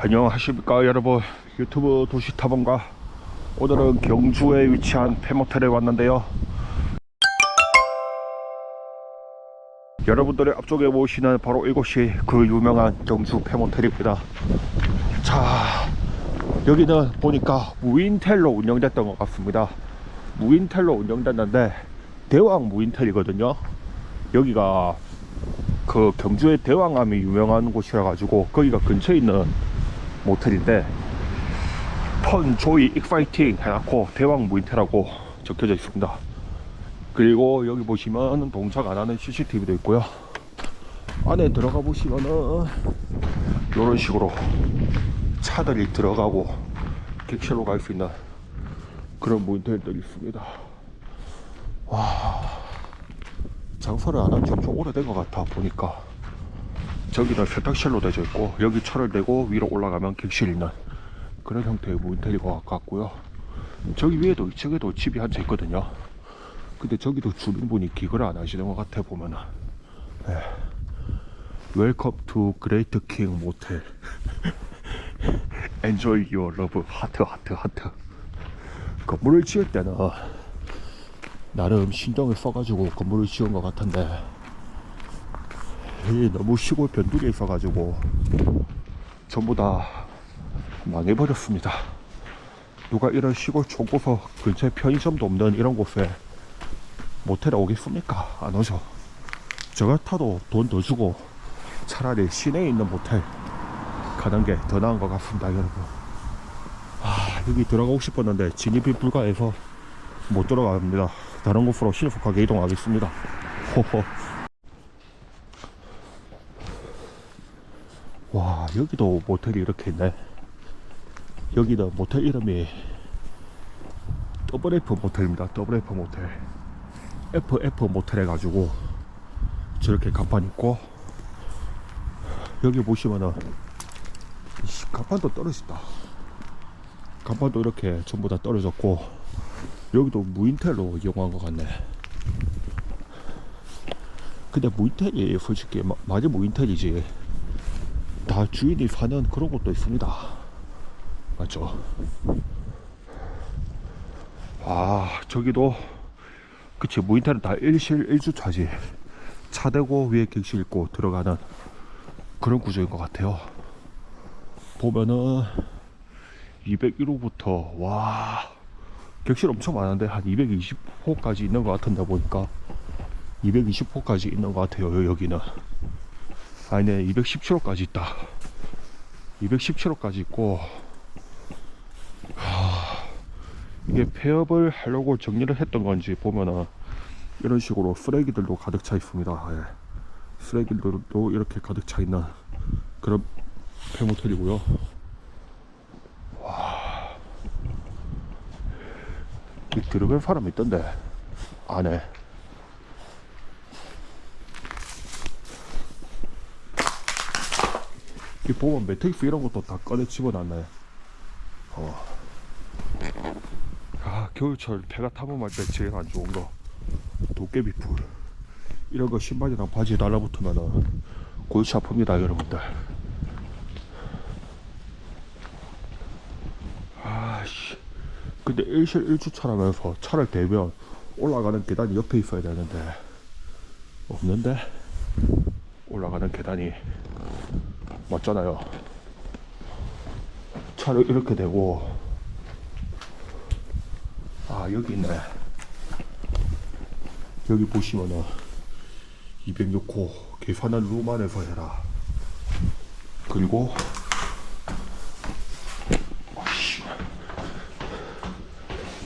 안녕하십니까 여러분. 유튜브 도시타방과 오늘은 경주에 위치한 페모텔에 왔는데요. 여러분들의 앞쪽에 보시는 바로 이곳이 그 유명한 경주 페모텔입니다. 자 여기는 보니까 무인텔로 운영됐던 것 같습니다. 무인텔로 운영됐는데 대왕 무인텔이거든요. 여기가 그 경주의 대왕암이 유명한 곳이라 가지고 거기가 근처에 있는 모텔인데 펀 조이 익사이팅 해놓고 대왕 무인텔하고 적혀져 있습니다. 그리고 여기 보시면 동작 안 하는 CCTV도 있고요. 안에 들어가 보시면은 이런 식으로 차들이 들어가고 객실로 갈 수 있는 그런 무인텔들이 있습니다. 장사를 안 한지 엄청 오래된 것 같아 보니까 저기는 세탁실로 되어 있고 여기 차를 대고 위로 올라가면 객실 있는 그런 형태의 모텔인 것 같고요. 저기 위에도 2층에도 집이 한 채 있거든요. 근데 저기도 주민분이 기거를 안 하시는 것 같아 보면은. 네. 웰컴 투 그레이트 킹 모텔 엔조이 유어 러브 하트 하트 하트 건물을 지을 때는 나름 신경을 써가지고 건물을 지은 것 같은데. 이 너무 시골 변두리에 있어가지고 전부 다 망해버렸습니다. 누가 이런 시골 촌고서 근처에 편의점도 없는 이런 곳에 모텔에 오겠습니까? 안 오죠. 저 같아도 돈 더 주고 차라리 시내에 있는 모텔 가는 게 더 나은 것 같습니다, 여러분. 아, 여기 들어가고 싶었는데 진입이 불가해서 못 들어갑니다. 다른 곳으로 신속하게 이동하겠습니다. 호호. 와, 여기도 모텔이 이렇게 있네. 여기는 모텔 이름이 더블 F 모텔입니다. 더블 F 모텔. FF 모텔 해가지고 저렇게 간판 있고 여기 보시면은 간판도 떨어졌다. 간판도 이렇게 전부 다 떨어졌고 여기도 무인텔로 이용한 것 같네. 근데 무인텔이 솔직히 마- 맞아 무인텔이지. 다 주인이 사는 그런 곳도 있습니다. 맞죠? 아 저기도 그치 무인텔은 다 일실 일주차지. 차 대고 위에 객실 있고 들어가는 그런 구조인 것 같아요. 보면은 201호부터 와 객실 엄청 많은데 한 220호까지 있는 것 같은데 보니까 220호까지 있는 것 같아요 여- 여기는 아니네 217호까지 있다. 217호까지 있고 하, 이게 폐업을 하려고 정리를 했던 건지 보면은 이런 식으로 쓰레기들도 가득 차 있습니다. 예. 쓰레기들도 이렇게 가득 차 있는 그런 폐모텔이고요. 이 들어간 사람 있던데 안에 이 보면 매트릭스 이런 것도 다 꺼내 집어놨네 어. 아 겨울철 배가 탐험할 때 제일 안 좋은 거. 도깨비 풀. 이런 거 신발이랑 바지에 달라붙으면은 골치 아픕니다 여러분들. 아씨. 근데 일실 일주차라면서 차를 대면 올라가는 계단이 옆에 있어야 되는데 없는데? 올라가는 계단이 맞잖아요 차를 이렇게 대고 아 여기 있네 여기 보시면은 206호 계산은 룸 안에서 해라 그리고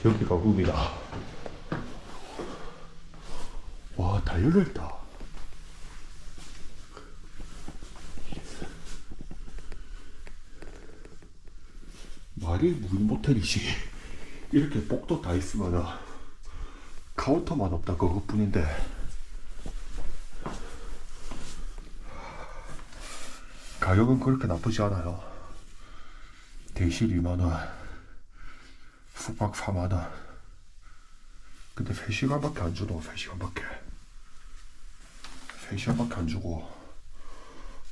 여기가 룸이다. 와, 다 열려있다. 말이 무인 모텔이지. 이렇게 복도 다 있으면은 카운터만 없다 그것뿐인데. 가격은 그렇게 나쁘지 않아요. 대실 2만원. 숙박 4만원 근데 3시간밖에 안 주노 3시간밖에 3시간밖에 안 주고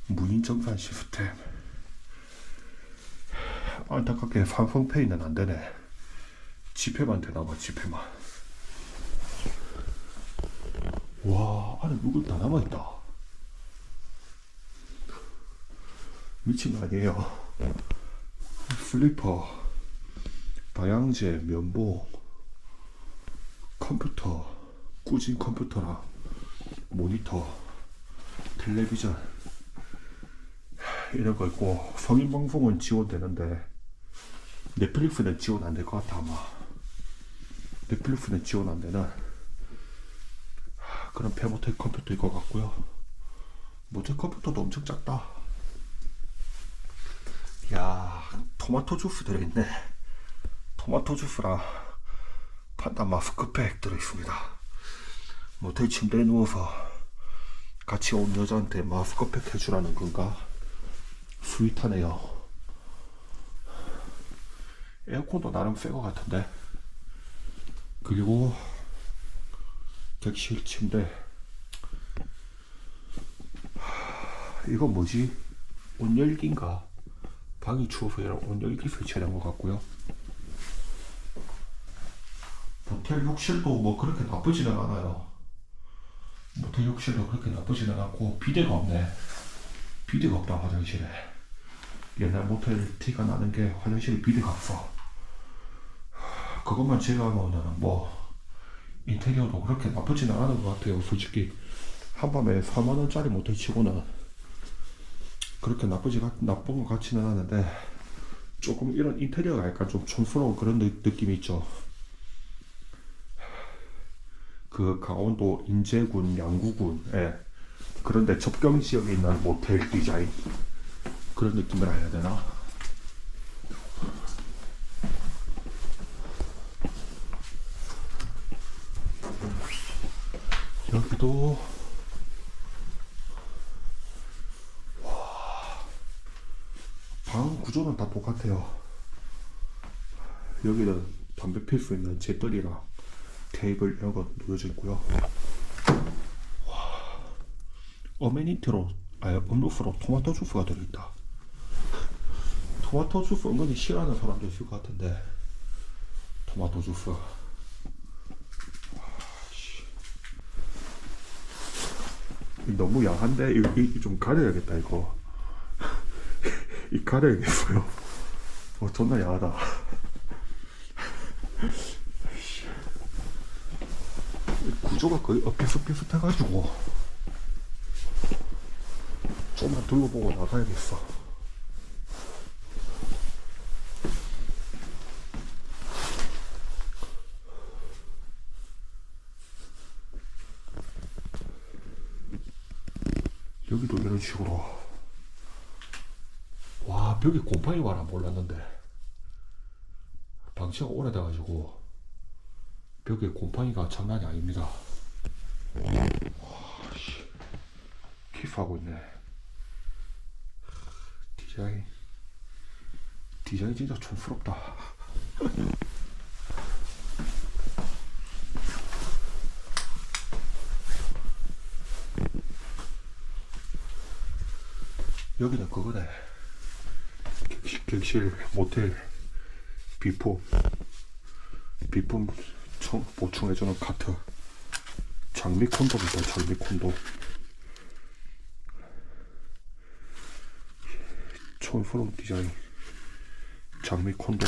무인정산 시스템 안타깝게 삼성페이는 안 되네. 지폐만 되나 봐, 지폐만. 와, 안에 누굴 다 남아있다. 미친 거 아니에요. 슬리퍼, 방향제, 면봉, 컴퓨터, 꾸진 컴퓨터랑 모니터, 텔레비전 이런 거 있고 성인 방송은 지원되는데 넷플릭스는 지원 안 될 것 같아 아마. 넷플릭스는 지원 안 되는 그런 페모텍 컴퓨터일 것 같고요. 모텍 컴퓨터도 엄청 작다. 야 토마토 주스 들어있네. 토마토 주스랑 판다 마스크팩 들어있습니다. 모텔 침대에 누워서 같이 온 여자한테 마스크팩 해주라는 건가? 스윗하네요 에어컨도 나름 새 것 같은데. 그리고 객실 침대. 하, 이거 뭐지? 온열기인가? 방이 추워서 이런 온열기 설치된 것 같고요. 모텔 욕실도 뭐 그렇게 나쁘지는 않아요. 모텔 욕실도 그렇게 나쁘지는 않고 비데가 없네. 비데가 없다 화장실에 옛날 모텔 티가 나는 게 비데가 없어 그것만 제외하면은 뭐 인테리어도 그렇게 나쁘지는 않은 것 같아요 솔직히. 한밤에 4만원짜리 모텔 치고는 그렇게 나쁘지 가- 나쁜 것 같지는 않은데 조금 이런 인테리어가 약간 좀 촌스러운 그런 느, 느낌이 있죠. 그 강원도 인제군 양구군에 그런데 접경 지역에 있는 모텔 디자인 그런 느낌을 해야 되나? 여기도 와, 방 구조는 다 똑같아요. 여기는 담배 필 수 있는 재떨이랑 테이블 이런 거 놓여져 있고요. 와, 어메니티로, 아니 음료수로 토마토 주스가 들어있다. 토마토 주스 은근히 싫어하는 사람도 있을 것 같은데 토마토 주스. 너무 야한데 이거, 이거 좀 가려야겠다 이거. 이 가려야겠어요. 어 존나 야하다. 구조가 거의 엇비슷비슷해가지고 좀만 둘러보고 나가야겠어. 여기도 이런 식으로 와 벽에 곰팡이 와라 몰랐는데 방치가 오래돼가지고 벽에 곰팡이가 장난이 아닙니다. 와, 씨. 키스하고 있네. 디자인. 디자인 진짜 촌스럽다. 여기는 그거네. 객실, 모텔 비포 비품 청, 보충해주는 카트 장미 콘도입니다 장미 콘도 촌스러운 디자인 장미 콘도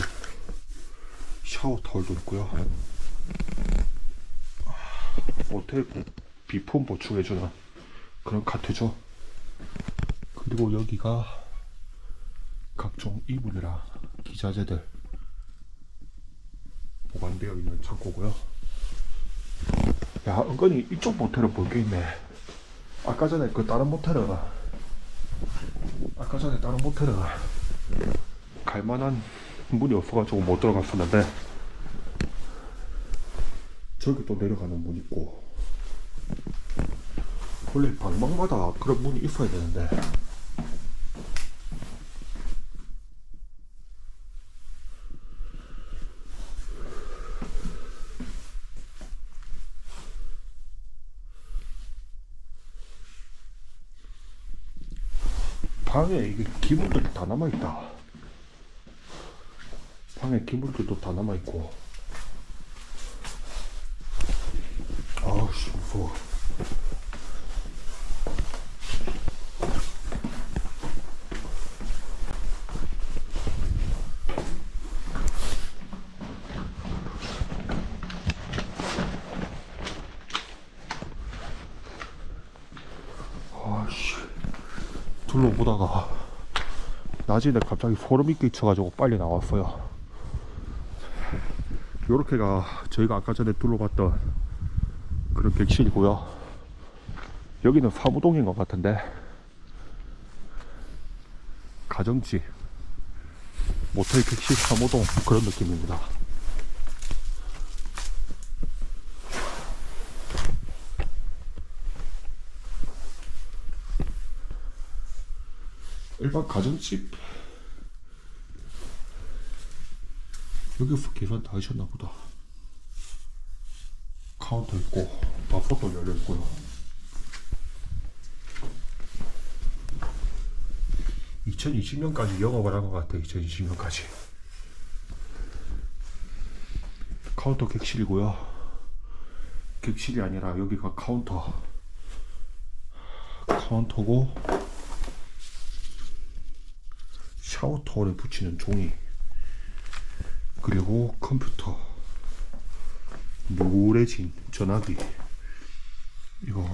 샤워 타월도 있고요. 보- 비품 보충해주는 그런 카트죠. 그리고 여기가 각종 이불이랑 기자재들 보관되어 있는 창고고요. 야, 은근히 이쪽 모텔은 볼 게 있네. 아까 전에 그 다른 모텔은 아까 전에 다른 모텔은 갈만한 문이 없어가지고 못 들어갔었는데 저기 또 내려가는 문 있고 원래 방방마다 그런 문이 있어야 되는데 방에 이게 기물들이 다 남아있다. 방에 기물들도 다 남아있고 아우씨 무서워 아씨 둘러보다가 낮에 갑자기 소름이 끼쳐가지고 빨리 나왔어요. 요렇게가 저희가 아까 전에 둘러봤던 그런 객실이고요. 여기는 사무동인 것 같은데 가정집 모텔 객실 사무동 그런 느낌입니다. 일반 가정집? 여기서 계산 다 하셨나 보다. 카운터 있고 밥솥도 열려 있고요. 2020년까지 영업을 한 것 같아 2020년까지. 카운터 객실이고요. 객실이 아니라 여기가 카운터. 카운터고 샤워 타월에 붙이는 종이 그리고 컴퓨터 노래진 전화기 이거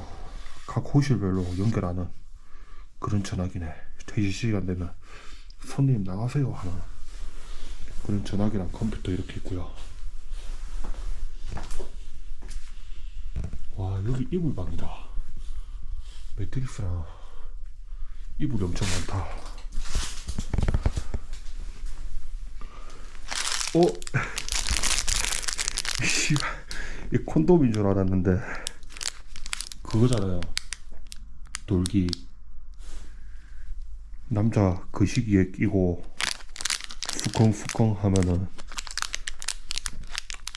각 호실별로 연결하는 그런 전화기네. 퇴실 시간 되면 손님 나가세요 하는 그런 전화기랑 컴퓨터 이렇게 있고요. 와 여기 이불방이다. 매트리스랑 이불이 엄청 많다 어? 씨발 이 콘돔인 줄 알았는데. 그거잖아요. 돌기. 남자 그 시기에 끼고 수컹수컹 하면은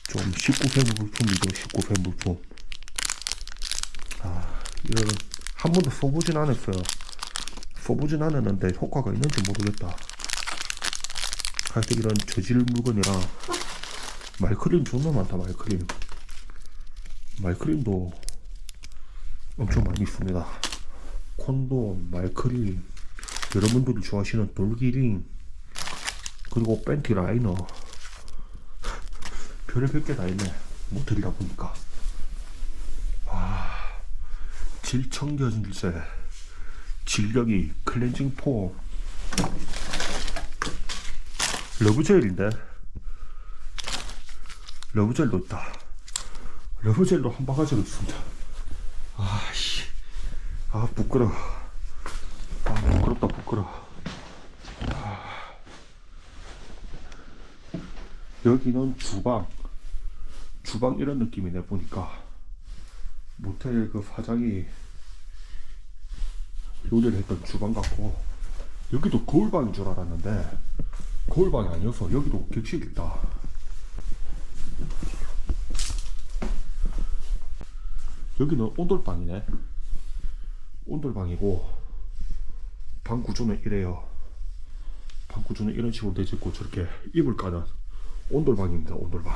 좀 19세 물품이죠 19세 물품. 아 이거는 한 번도 써보진 않았어요. 써보진 않았는데 효과가 있는지 모르겠다 하여튼 이런 저질 물건이랑 말크림 존나 많다 말크림. 말크림도 엄청 많이 있습니다. 콘돔 말크림 여러분들이 좋아하시는 돌기링 그리고 팬티 라이너. 별의별 게 다 있네 모텔이다 보니까. 아 질청결제 질력이 클렌징 폼 러브젤인데. 러브젤도 있다. 러브젤도 한 바가지로 있습니다. 아씨. 아 부끄러워. 아 부끄럽다 부끄러워. 아. 여기는 주방. 주방 이런 느낌이네 보니까. 모텔 그 사장이 요리를 했던 주방 같고. 여기도 거울방인 줄 알았는데 거울방이 아니어서 여기도 객실 있다. 여기는 온돌방이네. 온돌방이고 방 구조는 이래요. 방 구조는 이런 식으로 되어 있고 저렇게 이불 까는 온돌방입니다. 온돌방.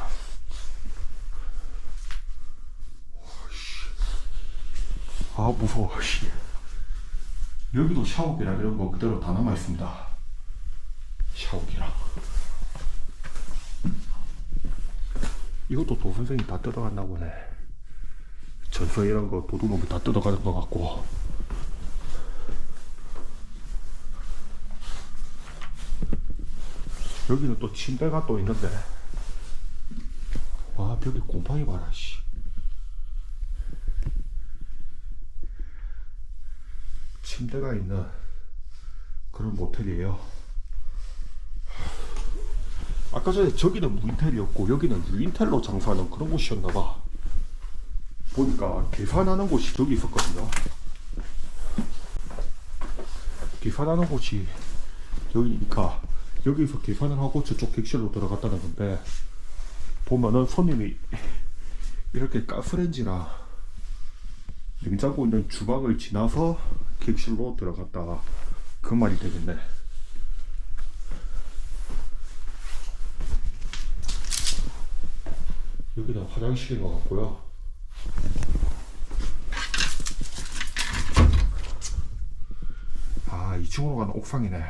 아 무서워. 씨. 여기도 샤워기랑 이런 거 그대로 다 남아 있습니다. 샤워기랑 이것도 도선생이 다 뜯어갔나 보네. 전서 이런 거 도둑놈이 다 뜯어가는 것 같고. 여기는 또 침대가 또 있는데. 와 벽에 곰팡이 봐라 씨. 침대가 있는 그런 모텔이에요 아까 전에 저기는 무인텔이었고 여기는 유인텔로 장사하는 그런 곳이었나봐. 보니까 계산하는 곳이 저기 있었거든요. 계산하는 곳이 여기니까 여기서 계산을 하고 저쪽 객실로 들어갔다는 건데 보면은 손님이 이렇게 가스레인지랑 냉장고 있는 주방을 지나서 객실로 들어갔다. 그 말이 되겠네 여기는 화장실인 것 같고요. 아, 2층으로 가는 옥상이네.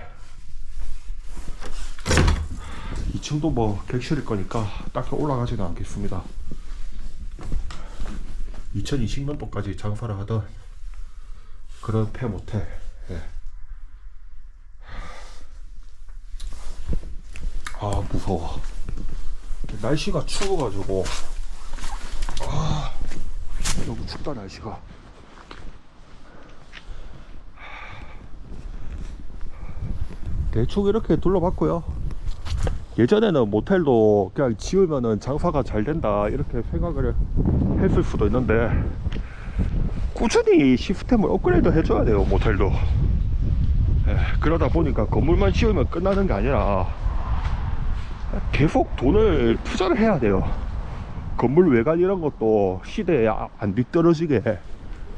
2층도 뭐 객실일 거니까 딱히 올라가지는 않겠습니다. 2020년도까지 장사를 하던 그런 폐 모텔. 예. 아 무서워. 날씨가 추워가지고 아 너무 춥다 날씨가. 대충 이렇게 둘러봤고요. 예전에는 모텔도 그냥 지으면은 장사가 잘 된다 이렇게 생각을 했을 수도 있는데 꾸준히 시스템을 업그레이드 해줘야 돼요 모텔도 예, 그러다 보니까 건물만 지으면 끝나는 게 아니라 계속 돈을 투자를 해야 돼요 건물 외관 이런 것도 시대에 아- 안 뒤떨어지게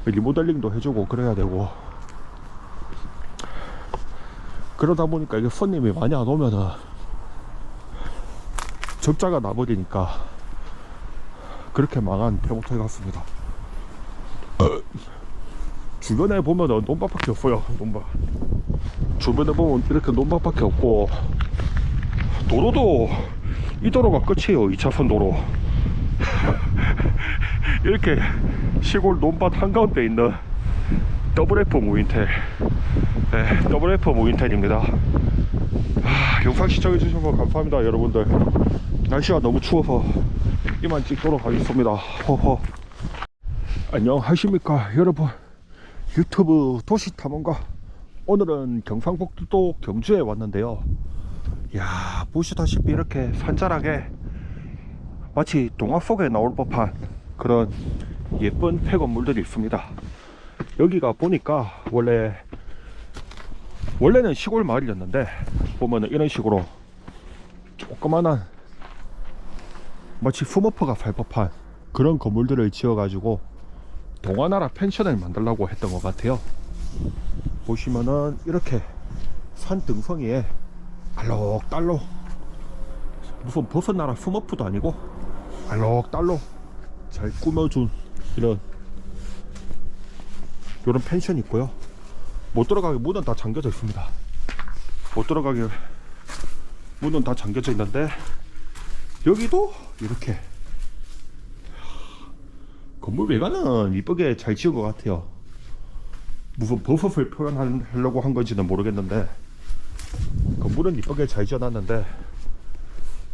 리모델링도 해주고 그래야 되고 그러다 보니까 이게 손님이 많이 안 오면은 적자가 나버리니까 그렇게 망한 폐모텔 같습니다. 주변에 보면은 논밭밖에 없어요. 논밭. 주변에 보면 이렇게 논밭밖에 없고 도로도 이 도로가 끝이에요. 2차선 도로. 이렇게 시골 논밭 한가운데 있는 더블 F 무인텔. 네, 더블 F 무인텔입니다. 아, 영상 시청해주셔서 감사합니다, 여러분들. 날씨가 너무 추워서 이만 찍도록 하겠습니다. 허허. 안녕하십니까, 여러분. 유튜브 도시탐험가. 오늘은 경상북도 경주에 왔는데요. 야 보시다시피 이렇게 산자락에 마치 동화 속에 나올 법한 그런 예쁜 폐건물들이 있습니다. 여기가 보니까 원래 원래는 시골 마을이었는데 보면은 이런 식으로 조그만한 마치 스머프가 살 법한 그런 건물들을 지어 가지고 동화나라 펜션을 만들려고 했던 것 같아요. 보시면은 이렇게 산 등성이에 알록달록 무슨 벗어나라 스머프도 아니고 알록달록 잘 꾸며준 이런 이런 펜션이 있고요. 못 들어가게 문은 다 잠겨져 있습니다. 못 들어가게 문은 다 잠겨져 있는데 여기도 이렇게 건물 외관은 이쁘게 잘 지은 것 같아요. 무슨 버섯을 표현하려고 한 건지는 모르겠는데 건물은 이쁘게 잘 지어놨는데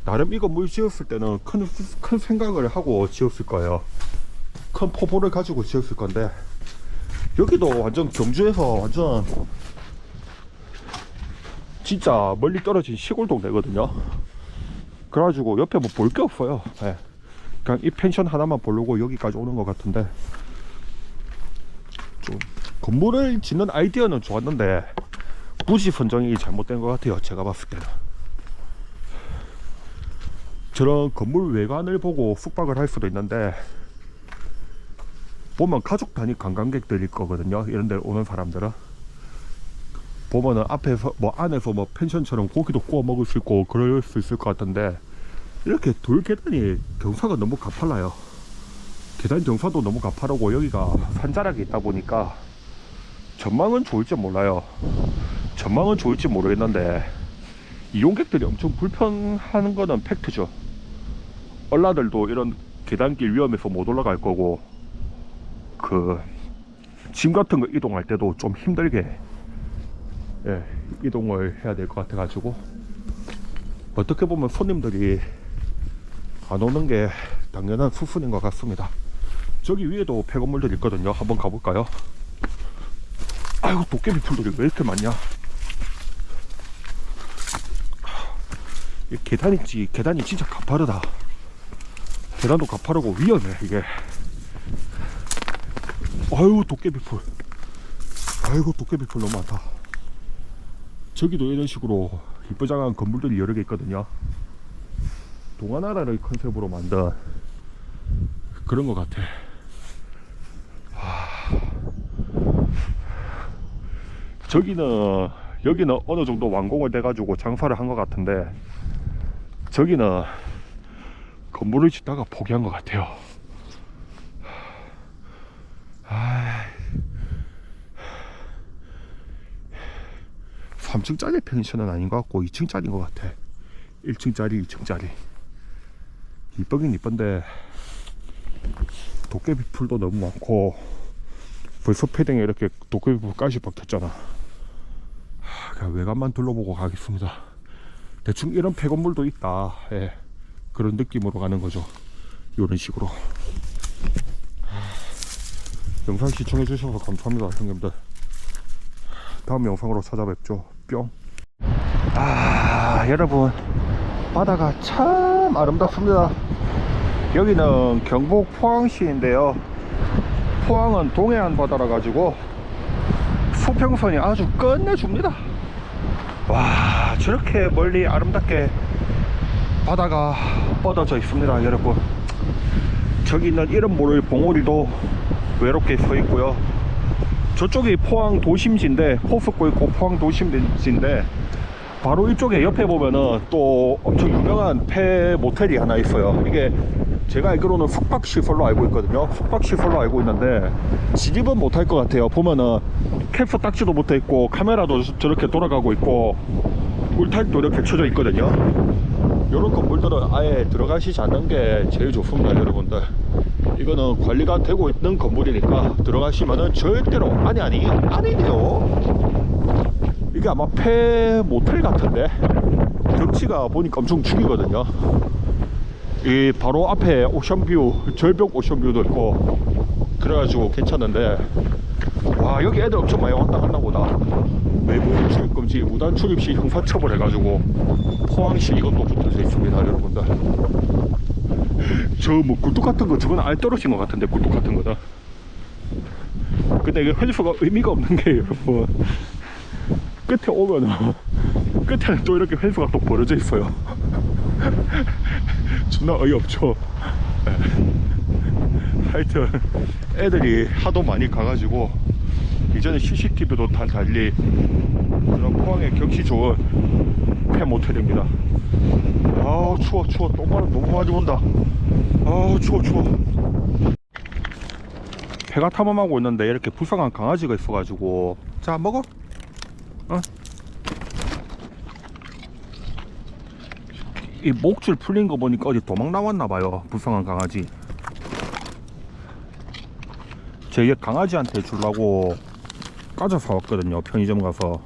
나름 이 건물 지었을 때는 큰, 큰 생각을 하고 지었을 거예요. 큰 포부를 가지고 지었을 건데 여기도 완전 경주에서 완전 진짜 멀리 떨어진 시골 동네거든요. 그래가지고 옆에 뭐 볼 게 없어요. 예. 그냥 이 펜션 하나만 보려고 여기까지 오는 것 같은데 좀 건물을 짓는 아이디어는 좋았는데 부지 선정이 잘못된 것 같아요. 제가 봤을 때는 저런 건물 외관을 보고 숙박을 할 수도 있는데 보면 가족 단위 관광객들일 거거든요. 이런 데 오는 사람들은 보면은 앞에서 뭐 안에서 뭐 펜션처럼 고기도 구워 먹을 수 있고 그럴 수 있을 것 같은데 이렇게 돌 계단이 경사가 너무 가팔라요. 계단 경사도 너무 가파르고 여기가 산자락이 있다 보니까 전망은 좋을지 몰라요. 전망은 좋을지 모르겠는데 이용객들이 엄청 불편하는 거는 팩트죠. 얼라들도 이런 계단길 위험해서 못 올라갈 거고 그 짐 같은 거 이동할 때도 좀 힘들게 예, 이동을 해야 될 것 같아 가지고 어떻게 보면 손님들이 안 오는 게 당연한 수순인 것 같습니다. 저기 위에도 폐건물들 있거든요. 한번 가볼까요? 아이고 도깨비 풀들이 왜 이렇게 많냐? 이 계단이 지 계단이 진짜 가파르다. 계단도 가파르고 위험해 이게. 아유 도깨비 풀. 아이고 도깨비 풀 너무 많다. 저기도 이런 식으로 이쁘장한 건물들이 여러 개 있거든요. 동화나라를 컨셉으로 만든 그런 것 같아. 하... 저기는 여기는 어느 정도 완공을 돼가지고 장사를 한 것 같은데 저기는 건물을 짓다가 포기한 것 같아요. 아, 3층짜리 펜션은 아닌 것 같고 2층짜리인 것 같아. 1층짜리, 2층짜리. 이쁘긴 이쁜데 도깨비 풀도 너무 많고 벌써 패딩에 이렇게 도깨비 풀까지 박혔잖아. 하, 그냥 외관만 둘러보고 가겠습니다. 대충 이런 폐건물도 있다. 예. 그런 느낌으로 가는 거죠. 이런 식으로. 영상 시청해 주셔서 감사합니다, 형님들. 다음 영상으로 찾아뵙죠. 뿅. 아, 여러분. 바다가 참 아름답습니다. 여기는 경북 포항시인데요. 포항은 동해안 바다라 가지고 수평선이 아주 끝내줍니다. 와, 저렇게 멀리 아름답게 바다가 뻗어져 있습니다, 여러분. 저기 있는 이름 모를 봉우리도 외롭게 서 있고요. 저쪽이 포항 도심지인데 포스코 있고 포항 도심지인데 바로 이쪽에 옆에 보면은 또 엄청 유명한 폐 모텔이 하나 있어요. 이게 제가 알기로는 숙박시설로 알고 있거든요. 숙박시설로 알고 있는데 진입은 못할 것 같아요. 보면은 캡스 딱지도 못해 있고 카메라도 저렇게 돌아가고 있고 울타리도 이렇게 쳐져 있거든요. 이런 건물들은 아예 들어가시지 않는 게 제일 좋습니다, 여러분들. 이거는 관리가 되고 있는 건물이니까 들어가시면은 절대로 아니 아니 아니네요. 이게 아마 폐 모텔 같은데 경치가 보니까 엄청 죽이거든요. 이 바로 앞에 오션뷰 절벽 오션뷰도 있고 그래가지고 괜찮은데 와 여기 애들 엄청 많이 왔다 갔나 보다 외부 출입금지 무단 출입 시 형사처벌 해가지고 포항시 이것도 붙어져 있습니다 여러분들. 저 뭐 굴뚝 같은 거 저건 알 떨어진 것 같은데 굴뚝 같은 거다. 근데 이게 횟수가 의미가 없는 게 여러분. 끝에 오면은 끝에는 또 이렇게 횟수가 또 벌어져 있어요. 존나 어이없죠? 예. 하여튼 애들이 하도 많이 가가지고 이제는 CCTV도 다 달리 그런 포항의 경치 좋은 폐 모텔입니다. 아우 추워 추워. 똥바람 너무 많이 온다. 아우 추워 추워. 배가 탐험하고 있는데 이렇게 불쌍한 강아지가 있어가지고. 자 먹어? 어? 이 목줄 풀린 거 보니까 어디 도망 나왔나 봐요 불쌍한 강아지. 제가 강아지한테 주려고 까져 사왔거든요. 편의점 가서.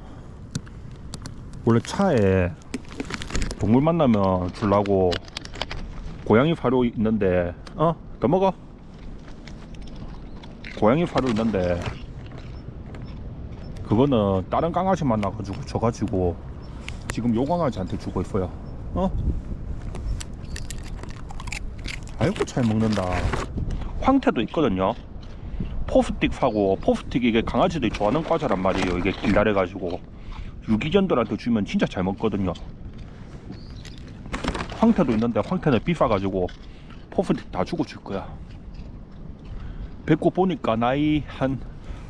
원래 차에 동물 만나면 주려고 고양이 사료 있는데 어? 더 먹어 고양이 사료 있는데 그거는 다른 강아지 만나가지고 줘가지고 지금 요 강아지한테 주고 있어요. 어? 아이고 잘 먹는다. 황태도 있거든요 포스틱 사고 포스틱 이게 강아지들이 좋아하는 과자란 말이에요. 이게 길다래가지고. 유기견들한테 주면 진짜 잘 먹거든요. 황태도 있는데 황태는 비싸가지고 포스틱 다 주고 줄 거야. 뵙고 보니까 나이 한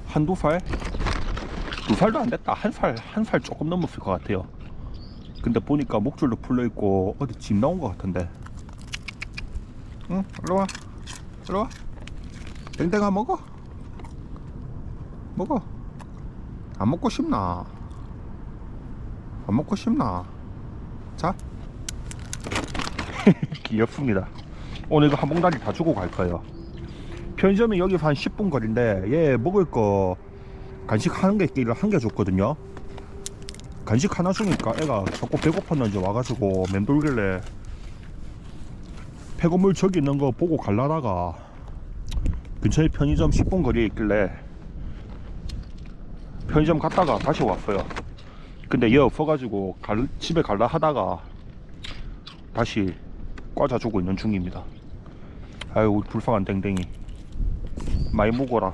한두 살? 두 살도 안 됐다. 한 살 한 살 조금 넘었을 것 같아요. 근데 보니까 목줄도 풀려 있고 어디 집 나온 것 같은데. 응? 일로 와. 일로 와. 땡땡아 먹어 먹어. 안 먹고 싶나? 안 먹고 싶나? 자. 귀엽습니다. 오늘 이거 한 봉다리 다 주고 갈 거예요? 편의점이 여기서 한 10분 거리인데 얘 먹을 거 간식 하는 게 있기를 한개 줬거든요. 간식 하나 주니까 애가 자꾸 배고팠는지 와가지고 맴돌길래 폐건물 저기 있는 거 보고 갈라다가 근처에 편의점 10분 거리에 있길래 편의점 갔다가 다시 왔어요. 근데 얘 없어가지고 갈- 집에 갈라 하다가 다시 과자 주고 있는 중입니다. 아유 불쌍한 땡땡이. 많이 먹어라